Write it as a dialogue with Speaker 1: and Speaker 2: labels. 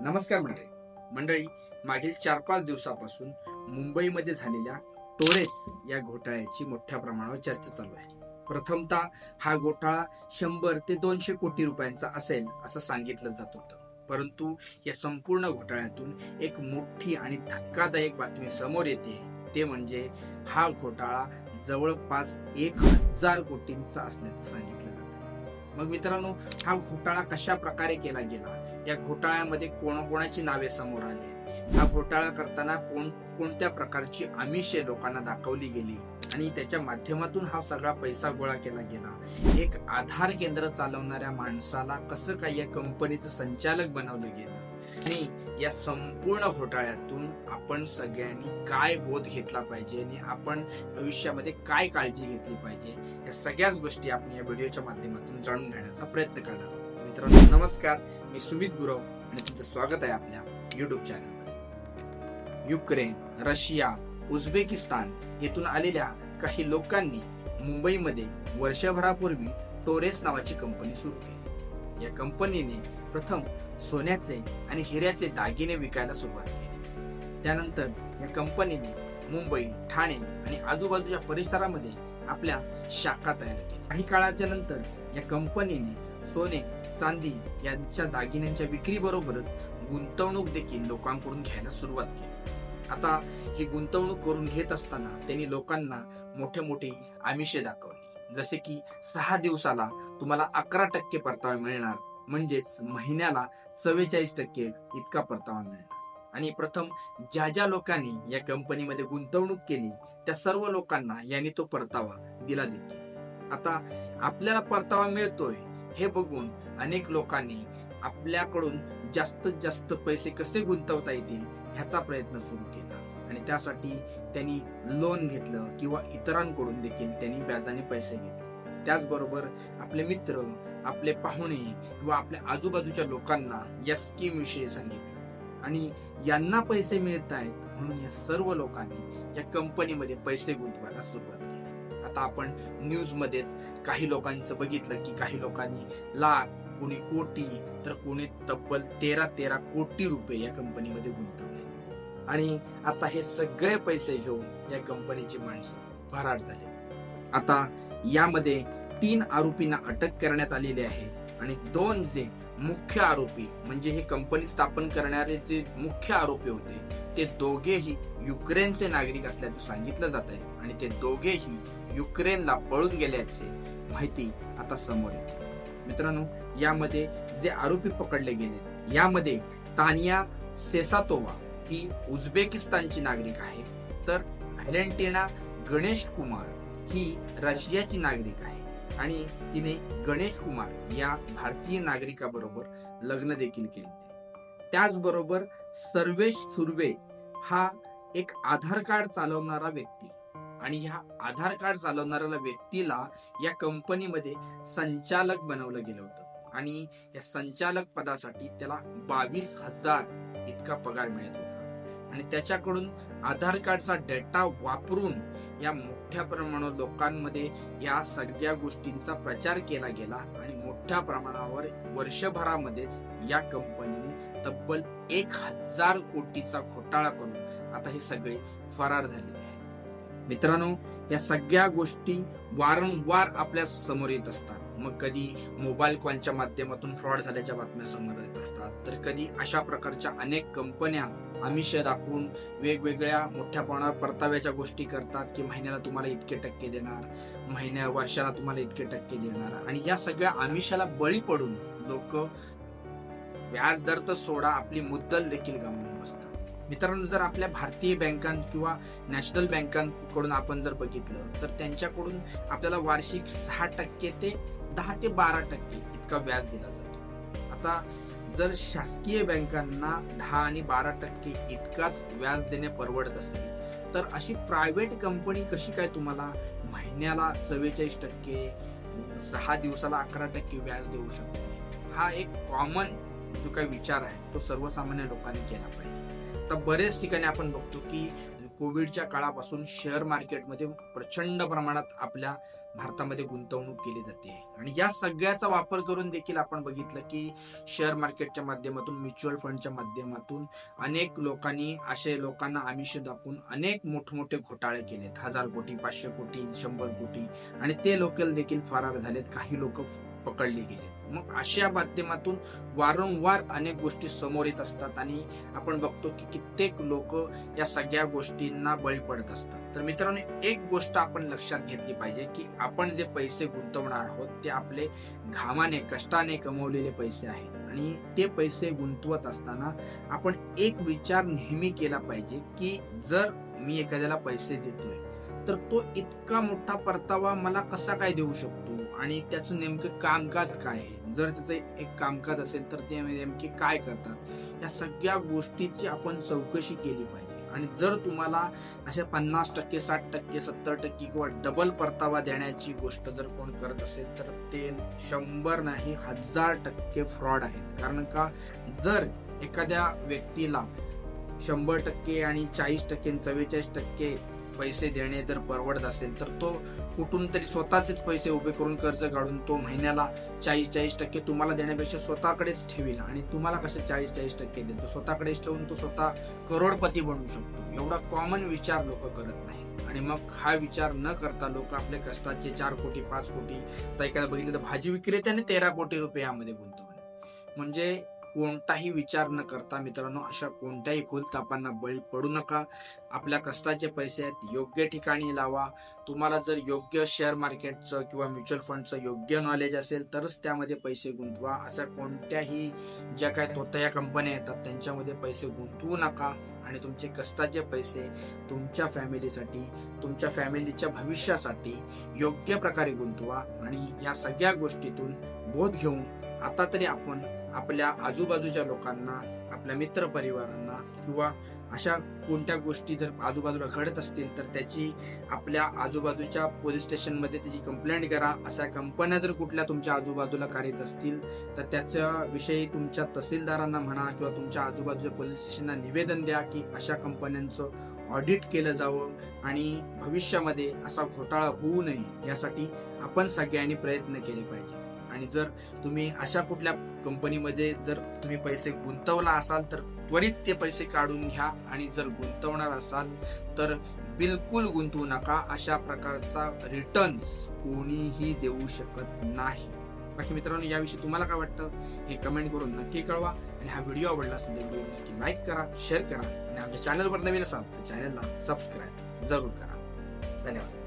Speaker 1: नमस्कार मंडळी. मंडळी मागील चार पाच दिवसापासून मुंबईमध्ये झालेल्या टोरेस या घोटाळ्याची मोठ्या प्रमाणावर चर्चा चालू आहे. प्रथमतः हा घोटाळा शंभर ते दोनशे कोटी रुपयांचा असेल असं सांगितलं जात होतं. परंतु या संपूर्ण घोटाळ्यातून एक मोठी आणि धक्कादायक बातमी समोर येते. ते म्हणजे हा घोटाळा जवळपास एक हजार कोटींचा असल्याचं सांगितलं जातं. मग मित्रांनो हा घोटाळा कशा प्रकारे केला गेला? या घोटाळ्यामध्ये कोणाकोणाची नावे समोर आली? हा घोटाळा करताना कोण कोणत्या प्रकारची आमिषे लोकांना दाखवली गेली? आणि त्याच्या माध्यमातून हा सगळा पैसा गोळा केला गेला. एक आधार केंद्र चालवणाऱ्या माणसाला कसं काय या कंपनीचं संचालक बनवलं गेलं? आणि या संपूर्ण घोटाळ्यातून आपण सगळ्यांनी काय बोध घेतला पाहिजे? आणि आपण भविष्यामध्ये काय काळजी घेतली पाहिजे? या सगळ्याच गोष्टी आपण या व्हिडिओच्या माध्यमातून जाणून घेण्याचा प्रयत्न करणार आहोत. मित्रांनो नमस्कार. मी सुमित गुरव आणि तुमचं स्वागत आहे आपल्या युट्यूब चॅनलमध्ये युक्रेन रशिया उझबेकिस्तान येथून आलेल्या काही लोकांनी मुंबईमध्ये वर्षभरापूर्वी टोरेस नावाची कंपनी सुरू केली. या कंपनीने प्रथम सोन्याचे आणि हिऱ्याचे दागिने विकायला सुरुवात केली. त्यानंतर या कंपनीने मुंबई ठाणे आणि आजूबाजूच्या परिसरामध्ये आपल्या शाखा तयार केल्या. काही काळाच्या नंतर या कंपनीने सोने चांदी यांच्या दागिन्यांच्या विक्रीबरोबरच गुंतवणूक देखील लोकांकडून घ्यायला सुरुवात केली. आता ही गुंतवणूक करून घेत असताना त्यांनी लोकांना मोठे मोठे आमिषे दाखवली. जसे की सहा दिवसाला तुम्हाला अकरा टक्के परतावा मिळणार म्हणजेच महिन्याला चव्वेचाळीस टक्के इतका परतावा मिळणार. आणि प्रथम ज्या ज्या लोकांनी या कंपनीमध्ये गुंतवणूक केली त्या सर्व लोकांना यांनी तो परतावा दिला देखील. आता आपल्याला परतावा मिळतोय हे बघून अनेक लोकांनी आपल्याकडून जास्तीत जास्त पैसे कसे गुंतवता येतील ह्याचा प्रयत्न सुरू केला. आणि त्यासाठी त्यांनी लोन घेतलं किंवा इतरांकडून देखील त्यांनी व्याजाने पैसे घेतले. त्याचबरोबर आपले मित्र आपले पाहुणे किंवा आपल्या आजूबाजूच्या लोकांना या स्कीम विषयी सांगितलं. आणि यांना पैसे मिळत आहेत म्हणून या सर्व लोकांनी या कंपनीमध्ये पैसे गुंतवायला सुरुवात केली. आता आपण न्यूज मध्येच काही लोकांचं बघितलं की काही लोकांनी लाख कोणी कोटी तर कोणी तब्बल तेरा तेरा कोटी रुपये या कंपनीमध्ये गुंतवले. आणि आता हे सगळे पैसे घेऊन या कंपनीची माणसं भराट झाले. आता यामध्ये तीन आरोपींना अटक करण्यात आलेली आहे आणि दोन जे मुख्य आरोपी म्हणजे हे कंपनी स्थापन करणारे जे मुख्य आरोपी होते ते दोघेही युक्रेनचे नागरिक असल्याचं सांगितलं जात आहे आणि ते दोघेही युक्रेनला पळून गेल्याचे माहिती आता समोर येते. मित्रांनो यामध्ये जे आरोपी पकडले गेले यामध्ये तानिया सेसातोवा ही उझबेकिस्तानची नागरिक आहे तर व्हॅलेंटिना गणेश कुमार ही रशियाची नागरिक आहे आणि तिने गणेश कुमार या भारतीय नागरिकाबरोबर लग्न देखील केले त्याचबरोबर सर्वेश सुर्वे हा एक आधार कार्ड चालवणारा व्यक्ती. आणि ह्या आधार कार्ड चालवणाऱ्या व्यक्तीला या कंपनीमध्ये संचालक बनवलं गेलं होतं. आणि या संचालक पदासाठी त्याला बावीस हजार इतका पगार मिळत होता. आणि त्याच्याकडून आधार कार्डचा डेटा वापरून या मोठ्या प्रमाणावर लोकांमध्ये या सगळ्या गोष्टींचा प्रचार केला गेला आणि मोठ्या प्रमाणावर वर्षभरामध्येच या कंपनीने तब्बल एक हजार कोटीचा घोटाळा करून आता हे सगळे फरार झाले. मित्रांनो या सगळ्या गोष्टी वारंवार आपल्यासमोर येत असतात. मग कधी मोबाईल कॉलच्या माध्यमातून फ्रॉड झाल्याच्या बातम्या समोर येत असतात. तर कधी अशा प्रकारच्या अनेक कंपन्या आमिष दाखवून वेगवेगळ्या मोठ्या प्रमाणावर परताव्याच्या गोष्टी करतात की महिन्याला तुम्हाला इतके टक्के देणार महिन्या वर्षाला तुम्हाला इतके टक्के देणार. आणि या सगळ्या आमिषाला बळी पडून लोक व्याजदर तर सोडा आपली मुद्दल देखील गमावतात. मित्रांनो जर आपल्या भारतीय बँकां किंवा नॅशनल बँकांकडून आपण जर बघितलं तर त्यांच्याकडून आपल्याला वार्षिक सहा टक्के ते दहा ते बारा टक्के इतका व्याज दिला जातो. आता जर शासकीय बँकांना दहा आणि बारा टक्के इतकाच व्याज देणे परवडत असेल तर अशी प्रायव्हेट कंपनी कशी काय तुम्हाला महिन्याला चव्वेचाळीस टक्के सहा दिवसाला अकरा टक्के व्याज देऊ शकते? हा एक कॉमन जो काही विचार आहे तो सर्वसामान्य लोकांनी केला पाहिजे. आता बरेच ठिकाणी आपण बघतो की कोविडच्या काळापासून शेअर मार्केटमध्ये प्रचंड प्रमाणात आपल्या भारतामध्ये गुंतवणूक केली जाते. आणि या सगळ्याचा वापर करून देखील आपण बघितलं की शेअर मार्केटच्या माध्यमातून म्युच्युअल फंडच्या माध्यमातून अनेक लोकांनी असे लोकांना आमिष दाखवून अनेक मोठमोठे घोटाळे केलेत. हजार कोटी पाचशे कोटी शंभर कोटी आणि ते लोक देखील फरार झालेत. काही लोक पकडली गेली. मग अशा माध्यमातून वारंवार अनेक गोष्टी समोर येत असतात आणि आपण बघतो की कित्येक लोक या सगळ्या गोष्टींना बळी पडत असतात. तर मित्रांनो एक गोष्ट आपण लक्षात घेतली पाहिजे की आपण जे पैसे गुंतवणार आहोत ते आपले घामाने कष्टाने कमवलेले पैसे आहेत. आणि ते पैसे गुंतवत असताना आपण एक विचार नेहमी केला पाहिजे की जर मी एखाद्याला पैसे देतोय तर तो इतका मोठा परतावा मला कसा काय देऊ शकतो? आणि त्याचं नेमकं कामकाज काय आहे? जर त्याचं एक कामकाज असेल तर ते नेमके काय करतात? या सगळ्या गोष्टीची आपण चौकशी केली पाहिजे. आणि जर तुम्हाला अशा पन्नास टक्के साठ टक्के सत्तर टक्के किंवा डबल परतावा देण्याची गोष्ट जर कोण करत असेल तर ते शंभर नाही हजार टक्के फ्रॉड आहेत. कारण का? जर एखाद्या व्यक्तीला शंभर टक्के आणि चाळीस टक्के चव्वेचाळीस टक्के पैसे देणे जर परवडत असेल तर तो कुठून तरी स्वतःचेच पैसे उभे करून कर्ज काढून तो महिन्याला चाळीस चाळीस टक्के तुम्हाला देण्यापेक्षा स्वतःकडेच ठेवील आणि तुम्हाला कसं चाळीस चाळीस टक्के देतो स्वतःकडेच ठेवून तो स्वतः करोडपती बनवू शकतो. एवढा कॉमन विचार लोक करत नाही आणि मग हा विचार न करता लोक आपल्या कष्टाचे चार कोटी पाच कोटी तर एखादा बघितलं तर भाजी विक्रेत्याने तेरा कोटी रुपये यामध्ये गुंतवले. म्हणजे कोणताही विचार न करता मित्रांनो अशा कोणत्याही फुलतापांना बळी पडू नका. आपल्या कष्टाचे पैसे आहेत योग्य ठिकाणी लावा. तुम्हाला जर योग्य शेअर मार्केटचं किंवा म्युच्युअल फंडचं योग्य नॉलेज असेल तरच त्यामध्ये पैसे गुंतवा. अशा कोणत्याही ज्या काय तोतया कंपन्या येतात त्यांच्यामध्ये पैसे गुंतवू नका. आणि तुमचे कष्टाचे पैसे तुमच्या फॅमिलीसाठी तुमच्या फॅमिलीच्या भविष्यासाठी योग्य प्रकारे गुंतवा. आणि या सगळ्या गोष्टीतून बोध घेऊन आता तरी आपण आपल्या आजूबाजूच्या लोकांना आपल्या मित्र परिवारांना किंवा अशा कोणत्या गोष्टी जर आजूबाजूला घडत असतील तर त्याची आपल्या आजूबाजूच्या पोलीस स्टेशनमध्ये त्याची कंप्लेंट करा. अशा कंपन्या जर कुठल्या तुमच्या आजूबाजूला कार्यरत असतील तर त्याच्या विषयी तुमच्या तहसीलदारांना म्हणा किंवा तुमच्या आजूबाजूच्या पोलीस स्टेशनला निवेदन द्या की अशा कंपन्यांचं ऑडिट केलं जावं आणि भविष्यामध्ये असा घोटाळा होऊ नये यासाठी आपण सगळ्यांनी प्रयत्न केले पाहिजे. आणि जर तुम्ही अशा कुठल्या कंपनीमध्ये जर तुम्ही पैसे गुंतवला असाल तर त्वरित ते पैसे काढून घ्या. आणि जर गुंतवणार असाल तर बिलकुल गुंतवू नका. अशा प्रकारचा रिटर्न्स कोणीही देऊ शकत नाही. बाकी मित्रांनो याविषयी तुम्हाला काय वाटतं? हे कमेंट करून नक्की कळवा. आणि हा व्हिडिओ आवडला असेल तर व्हिडिओ नक्की लाईक करा शेअर करा. आणि आमच्या चॅनलवर नवीन असाल तर चॅनलला सबस्क्राईब जरूर करा. धन्यवाद.